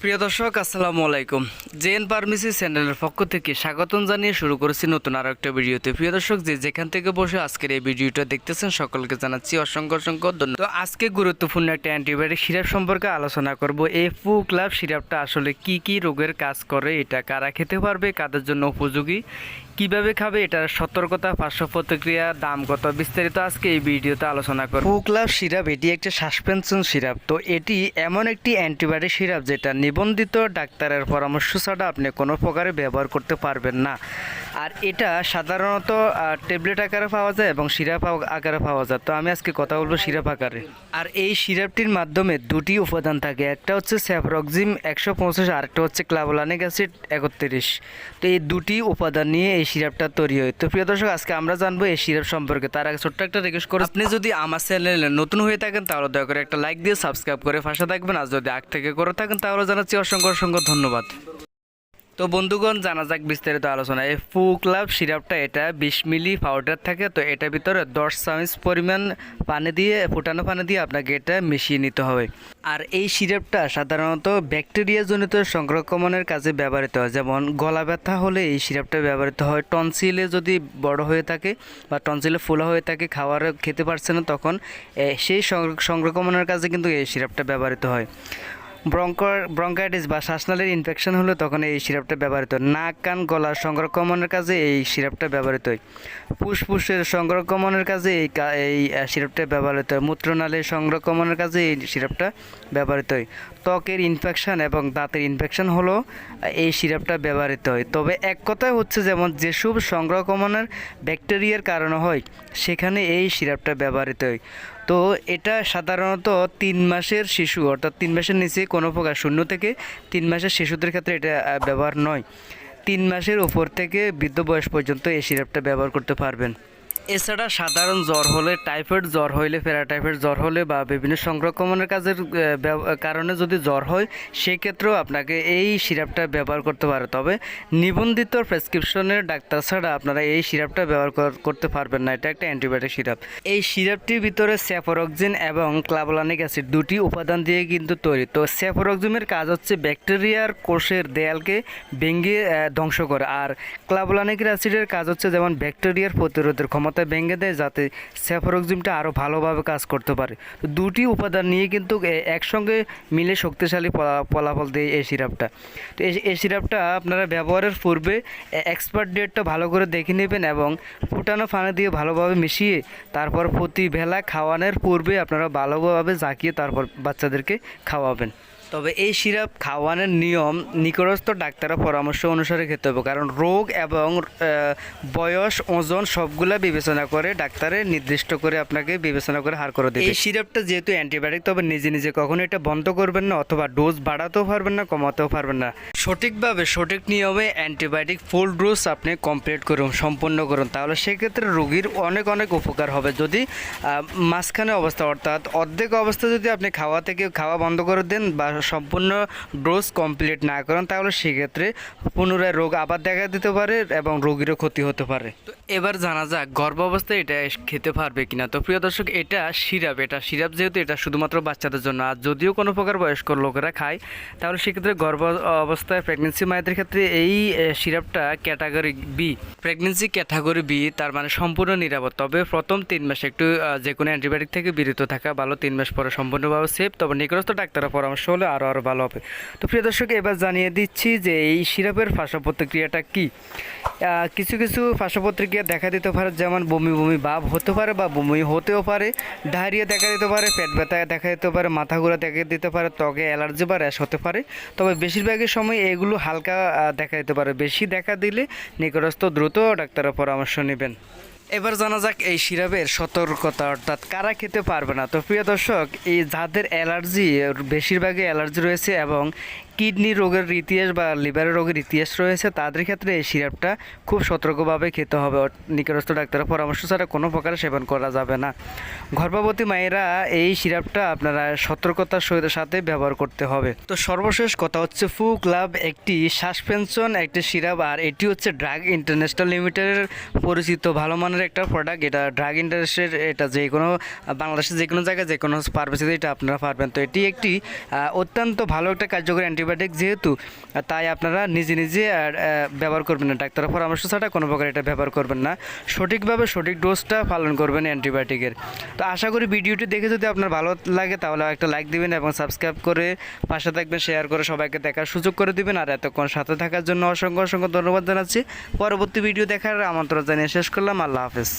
প্রিয় দর্শক, আসসালামু আলাইকুম। জেএন ফার্মেসি চ্যানেলের পক্ষ থেকে স্বাগতম জানিয়ে শুরু করেছি নতুন আরও একটা ভিডিওতে। প্রিয় দর্শক, যে যেখান থেকে বসে আজকের এই ভিডিওটা দেখতেছেন, সকলকে জানাচ্ছি অসংখ্য অসংখ্য ধন্যবাদ। তো আজকে গুরুত্বপূর্ণ একটা অ্যান্টিবায়োটিক সিরাপ সম্পর্কে আলোচনা করব। এই ফু ক্লাব সিরাপটা আসলে কি কি রোগের কাজ করে, এটা কারা খেতে পারবে, কাদের জন্য উপযোগী, কীভাবে খাবে, এটার সতর্কতা পার্শ্ব প্রতিক্রিয়া দাম কত, বিস্তারিত আজকে এই ভিডিওতে আলোচনা করব। ফু ক্লাব সিরাপ, এটি একটা সাসপেনশন সিরাপ। তো এটি এমন একটি অ্যান্টিবায়োটিক সিরাপ যেটা নিবন্ধিত ডাক্তারের পরামর্শ ছাড়া আপনি কোনো প্রকারে ব্যবহার করতে পারবেন না। আর এটা সাধারণত ট্যাবলেট আকারে পাওয়া যায় এবং সিরাপ আকারে পাওয়া যায়। তো আমি আজকে কথা বলব সিরাপ আকারে। আর এই সিরাপটির মাধ্যমে দুটি উপাদান থাকে। একটা হচ্ছে স্যাফরক্সিম একশো পঁচিশ আর একটা হচ্ছে ক্লাভোলানিক অ্যাসিড একত্রিশ। তো এই দুটি উপাদান নিয়ে এই সিরাপটা তৈরি হয়। তো প্রিয় দর্শক, আজকে আমরা জানব এই সিরাপ সম্পর্কে। তার আগে ছোট্ট একটা রিকোয়েস্ট করে। আপনি যদি আমার চ্যানেলে নতুন হয়ে থাকেন, তাহলে দয়া করে একটা লাইক দিয়ে সাবস্ক্রাইব করে পাশে থাকবেন। আর যদি আগ থেকে করে থাকেন, তাহলে জানাচ্ছি অসংখ্য অসংখ্য ধন্যবাদ। তো বন্ধুগণ, জানা যাক বিস্তারিত আলোচনা। এই ফু ক্লাব সিরাপটা, এটা বিশ মিলি পাউডার থাকে, তো এটার ভিতরে দশ চামচ পরিমাণ পানি দিয়ে, ফুটানো পানি দিয়ে আপনাকে এটা মিশিয়ে নিতে হবে। আর এই সিরাপটা সাধারণত ব্যাকটেরিয়াজনিত সংক্রমণের কাজে ব্যবহৃত হয়। যেমন গলা ব্যথা হলে এই সিরাপটা ব্যবহৃত হয়। টনসিলে যদি বড় হয়ে থাকে বা টনসিলে ফোলা হয়ে থাকে, খাওয়ার, খেতে পারছে না, তখন সেই সংক্র- সংক্রমণের কাজে কিন্তু এই সিরাপটা ব্যবহৃত হয়। ব্রঙ্কর, ব্রঙ্কাইটিস বা শ্বাসনালীর ইনফেকশন হলে তখন এই সিরাপটা ব্যবহৃত। নাক, কান গলার সংক্রমণের কাজে এই সিরাপটা ব্যবহৃত হয়। ফুসফুসের সংক্রমণের কাজে এই এই সিরাপটা ব্যবহৃত হয়। মূত্রনালীর সংক্রমণের কাজে এই সিরাপটা ব্যবহৃত হয়। ত্বকের ইনফেকশন এবং দাঁতের ইনফেকশন হলো এই সিরাপটা ব্যবহৃত হয়। তবে এক কথায় হচ্ছে যেমন যেসব সংক্রমণের ব্যাকটেরিয়ার কারণে হয়, সেখানে এই সিরাপটা ব্যবহৃত হয়। তো এটা সাধারণত তিন মাসের শিশু, অর্থাৎ তিন মাসের নিচে কোনো প্রকার শূন্য থেকে তিন মাসের শিশুদের ক্ষেত্রে এটা ব্যবহার নয়। তিন মাসের ওপর থেকে বৃদ্ধ বয়স পর্যন্ত এই সিরাপটা ব্যবহার করতে পারবেন। এছাড়া সাধারণ জ্বর হলে, টাইফয়েড জ্বর হইলে, প্যারাটাইফয়েড জ্বর হলে বা বিভিন্ন সংক্রমণের কাজের কারণে যদি জ্বর হয়, সেক্ষেত্রেও আপনাকে এই সিরাপটা ব্যবহার করতে পারে তবে নিবন্ধিত প্রেসক্রিপশনের ডাক্তার ছাড়া আপনারা এই সিরাপটা ব্যবহার করতে পারবেন না। এটা একটা অ্যান্টিবায়োটিক সিরাপ। এই সিরাপটির ভিতরে স্যাফোরক্সিন এবং ক্লাভোলানিক অ্যাসিড দুটি উপাদান দিয়ে কিন্তু তৈরি। তো স্যাফোরক্সিমের কাজ হচ্ছে ব্যাকটেরিয়ার কোষের দেয়ালকে ভেঙে ধ্বংস করে। আর ক্লাভোলানিক অ্যাসিডের কাজ হচ্ছে যেমন ব্যাকটেরিয়ার প্রতিরোধের ক্ষমতা ভেঙে দেয় যাতে স্যাফোরক্সিমটা আরও ভালোভাবে কাজ করতে পারে। দুটি উপাদান নিয়ে কিন্তু একসঙ্গে মিলে শক্তিশালী ফলা- ফলাফল দেয় এই সিরাপটা। তো এই সিরাপটা আপনারা ব্যবহারের পূর্বে এক্সপার্ট ডেটটা ভালো করে দেখে নেবেন এবং ফুটানো পানি দিয়ে ভালোভাবে মিশিয়ে তারপর প্রতি বেলা খাওয়ানোর পূর্বে আপনারা ভালোভাবে জাঁকিয়ে তারপর বাচ্চাদেরকে খাওয়াবেন। তবে এই সিরাপ খাওয়ানোর নিয়ম নিকটস্থ ডাক্তারের পরামর্শ অনুসারে খেতে হবে। কারণ রোগ এবং বয়স, ওজন সবগুলা বিবেচনা করে ডাক্তারের নির্দিষ্ট করে আপনাকে বিবেচনা করে হার করে দেবে। এই সিরাপটা যেহেতু অ্যান্টিবায়োটিক, তবে নিজে নিজে কখনো এটা বন্ধ করবেন না অথবা ডোজ বাড়াতেও পারবেন না, কমাতেও পারবেন না। সঠিকভাবে সঠিক নিয়মে অ্যান্টিবায়োটিক ফুল ডোজ আপনি কমপ্লিট করুন, সম্পূর্ণ করুন। তাহলে সেক্ষেত্রে রোগীর অনেক অনেক উপকার হবে। যদি মাঝখানে অবস্থা, অর্থাৎ অর্ধেক অবস্থা যদি আপনি খাওয়া থেকে খাওয়া বন্ধ করে দেন বা সম্পূর্ণ ডোজ কমপ্লিট না করেন, তাহলে সেক্ষেত্রে পুনরায় রোগ আবার দেখা দিতে পারে এবং রোগীরও ক্ষতি হতে পারে। তো এবার জানা যাক গর্ভ অবস্থায় এটা খেতে পারবে কিনা? তো প্রিয় দর্শক, এটা সিরাপ এটা সিরাপ যেহেতু এটা শুধুমাত্র বাচ্চাদের জন্য, আর যদিও কোনো প্রকার বয়স্ক লোকেরা খায়, তাহলে সেক্ষেত্রে গর্ভ অবস্থায় প্রেগনেন্সি মায়েদের ক্ষেত্রে এই সিরাপটা category B pregnancy category B তার মানে সম্পূর্ণ নিরাপদ। তবে প্রথম তিন মাস একটু যে কোনো অ্যান্টিবায়োটিক থেকে বিরত থাকা ভালো, তিন মাস পরে সম্পূর্ণভাবে সেফ তবে নিকটস্থ ডাক্তারের পরামর্শ হলে আরও আরও ভালো হবে। তো প্রিয় দর্শক, এবার জানিয়ে দিচ্ছি যে এই সিরাপের ফাঁসা প্রতিক্রিয়াটা কী? কিছু কিছু ফাঁসা প্রতিক্রিয়া দেখা দিতে পারে, যেমন বমি বমি ভাব হতে পারে বা বমি হতেও পারে, ডায়রিয়া দেখা দিতে পারে, পেট ব্যথা দেখা দিতে পারে, মাথা ঘোরা দেখা দিতে পারে, ত্বকে অ্যালার্জি বা র্যাশ হতে পারে। তবে বেশিরভাগই সময় এগুলো হালকা দেখা দিতে পারে। বেশি দেখা দিলে নিকটস্থ দ্রুত ডাক্তারের পরামর্শ নেবেন। এবার জানা যাক এই সিরাপের সতর্কতা, অর্থাৎ কারা খেতে পারবে না। তো প্রিয় দর্শক, এই যাদের অ্যালার্জি, বেশিরভাগই অ্যালার্জি রয়েছে এবং কিডনি রোগের ইতিহাস বা লিভারের রোগের ইতিহাস রয়েছে, তাদের ক্ষেত্রে এই সিরাপটা খুব সতর্কভাবে খেতে হবে। নিকটস্থ ডাক্তারের পরামর্শ ছাড়া কোনো প্রকার সেবন করা যাবে না। গর্ভবতী মায়েরা এই সিরাপটা আপনারা সতর্কতার সহিত সাথে ব্যবহার করতে হবে। তো সর্বশেষ কথা হচ্ছে ফু ক্লাব একটি সাসপেনশন, একটি সিরাপ, আর এটি হচ্ছে ড্রাগ ইন্টারন্যাশনাল লিমিটেডের পরিচিত ভালো মানের একটা প্রোডাক্ট। এটা ড্রাগ ইন্টারেস্টের এটা যে কোনো, বাংলাদেশের যে কোনো জায়গায়, যে কোনো ফার্মেসিতে এটা আপনারা পারবেন। তো এটি একটি অত্যন্ত ভালো একটা কার্যকরী অ্যান্টিবায়োটিক। অ্যান্টিবায়োটিক যেহেতু তাই আপনারা নিজে নিজে ব্যবহার করবেন না। ডাক্তারের পরামর্শ ছাড়া কোনো প্রকার এটা ব্যবহার করবেন না। সঠিকভাবে সঠিক ডোজটা পালন করবেন অ্যান্টিবায়োটিকের। তো আশা করি ভিডিওটি দেখে যদি আপনার ভালো লাগে, তাহলে একটা লাইক দিবেন এবং সাবস্ক্রাইব করে পাশে থাকবেন শেয়ার করে সবাইকে দেখার সুযোগ করে দিবেন। আর এতক্ষণ সাথে থাকার জন্য অসংখ্য অসংখ্য ধন্যবাদ জানাচ্ছি। পরবর্তী ভিডিও দেখার আমন্ত্রণ জানিয়ে শেষ করলাম। আল্লাহ হাফেজ।